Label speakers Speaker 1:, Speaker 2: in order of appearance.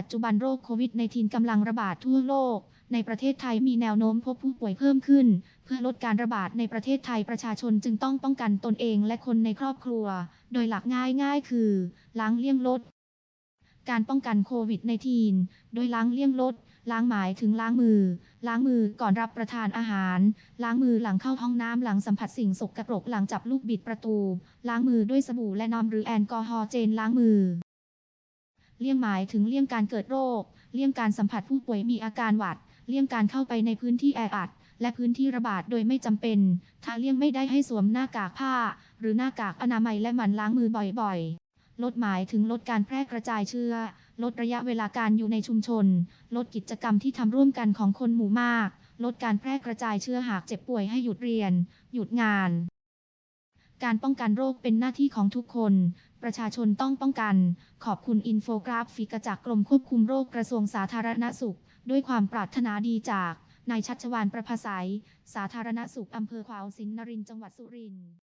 Speaker 1: ปัจจุบันโรคโควิด -19 กำลังระบาดทั่วโลก ในประเทศไทยมีแนวโน้มพบผู้ป่วยเพิ่มขึ้น เพื่อลดการระบาดในประเทศไทยประชาชนจึงต้องป้องกันตนเองและคนในครอบครัว โดยหลักง่ายๆคือ ล้างเลี่ยงลด การป้องกันโควิด -19 โดยล้างเลี่ยงลด ล้างหมายถึงล้างมือ ล้างมือก่อนรับประทานอาหาร ล้างมือหลังเข้าห้องน้ำหลังสัมผัสสิ่งสกปรกหลังจับลูกบิดประตู ล้างมือด้วยสบู่และน้ำหรือแอลกอฮอล์เจลล้างมือ เลี่ยงหมายถึงเลี่ยงการเกิดโรค เลี่ยงการสัมผัสผู้ป่วยมีอาการหวัด เลี่ยงการเข้าไปในพื้นที่แออัด และพื้นที่ระบาดโดยไม่จำเป็น ถ้าเลี่ยงไม่ได้ให้สวมหน้ากากผ้า หรือหน้ากากอนามัยและหมั่นล้างมือบ่อยๆ ลดหมายถึงลดการแพร่กระจายเชื้อ ลดระยะเวลาการอยู่ในชุมชน ลดกิจกรรมที่ทำร่วมกันของคนหมู่มาก ลดการแพร่กระจายเชื้อหากเจ็บป่วยให้หยุดเรียน หยุดงาน การป้องกันโรคเป็นหน้าที่ของทุกคน ประชาชนต้องป้องกัน ขอบคุณอินโฟกราฟิกจากกรมควบคุมโรคกระทรวงสาธารณสุข ด้วยความปรารถนาดีจากนายชัชวานประภาสายสาธารณสุขอำเภอขวาวสินนรินจังหวัดสุรินทร์